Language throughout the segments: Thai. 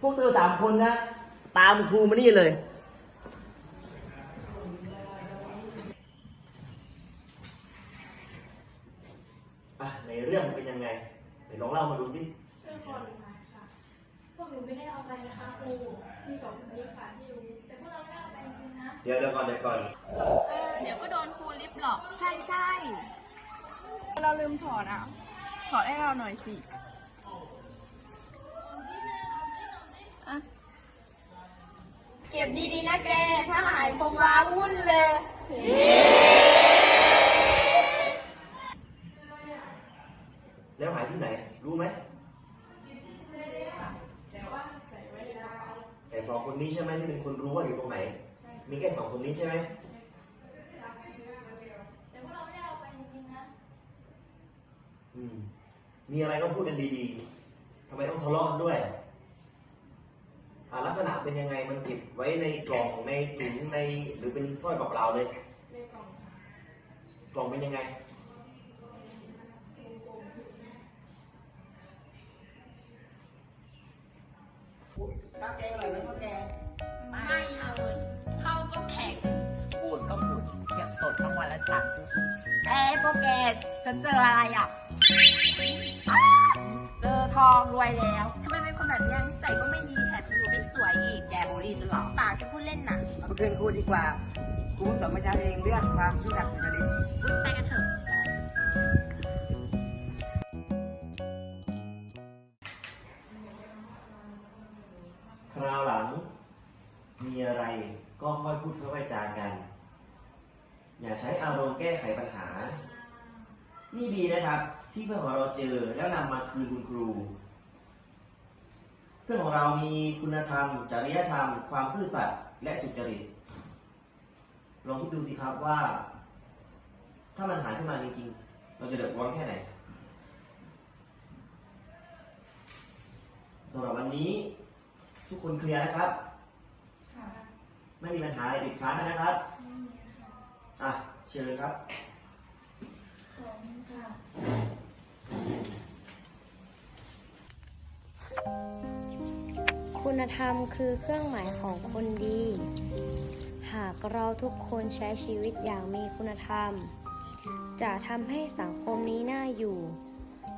คนนะ ตามครูมานี่เลย อะในเรื่องมันเป็นยังไงไหนลองเล่ามาดูสิเสื้อคอหนูหายค่ะ พวกหนูไม่ได้เอาไปนะคะครู มีสองคนนี้ค่ะที่รู้ แต่พวกเราไม่ได้เอาไปจริงๆนะ เดี๋ยวเดี๋ยวก่อนเดี๋ยวก่อนเดี๋ยวก็โดนครูลิฟต์หลอก ใช่ใช่เราลืมถอดอะ ถอดให้เราหน่อยสิ เก็บดีๆนะแก ถ้าหายคงว้าวุ่นเลยแล้วหายที่ไหน รู้ไหมแต่ว่าใส่ไว้ในกระเป๋าแต่สองคนนี้ใช่ไหมที่เป็นคนรู้ว่าอยู่ตรงไหน มีแค่สองคนนี้ใช่ไหมแต่พวกเราไม่ได้เอาไปจริงๆนะอืมมีอะไรก็พูดกันดีๆทำไมต้องทะเลาะกันด้วยอ่า ลักษณะเป็นยังไงมันเก็บไว้ในกล่องในถุงในหรือเป็นสร้อยเปล่าๆเลย ในกล่องค่ะกล่องเป็นยังไงไม่เลยเข้าก็แข็งปูดก็ปูดเขียบตดทั้งวันละสามเอ้โปรแกสฉันเจออะไรอะอ้าวเจอทองรวยแล้วทำไมเป็นคนแบบนี้นิสัยก็ไม่ดี นะมาคืนครูดีกว่าครูสอนประชาเองเรื่องความซื่อสัตย์สุจริตไปกันเถอะ คราวหลัง มีอะไรก็ค่อยพูดค่อยๆจากัน อย่าใช้อารมณ์แก้ไขปัญหา นี่ดีนะครับ ที่เพื่อนของเราเจอแล้วนำมาคืนคุณครูเพื่อนของเรามีคุณธรรม จริยธรรม ความซื่อสัตย์ และสุจริต ลองคิดดูสิครับว่า ถ้ามันหายขึ้นมาจริงๆ เราจะเดือดร้อนแค่ไหนสำหรับวันนี้ ทุกคนเคลียร์นะครับ ค่ะไม่มีปัญหาอะไรติดค้างนะครับ ไม่มีค่ะอะ เชิญครับขอบคุณ คุณธรรมคือเครื่องหมายของคนดี หากเราทุกคนใช้ชีวิตอย่างมีคุณธรรม จะทำให้สังคมนี้น่าอยู่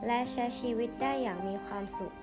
และใช้ชีวิตได้อย่างมีความสุข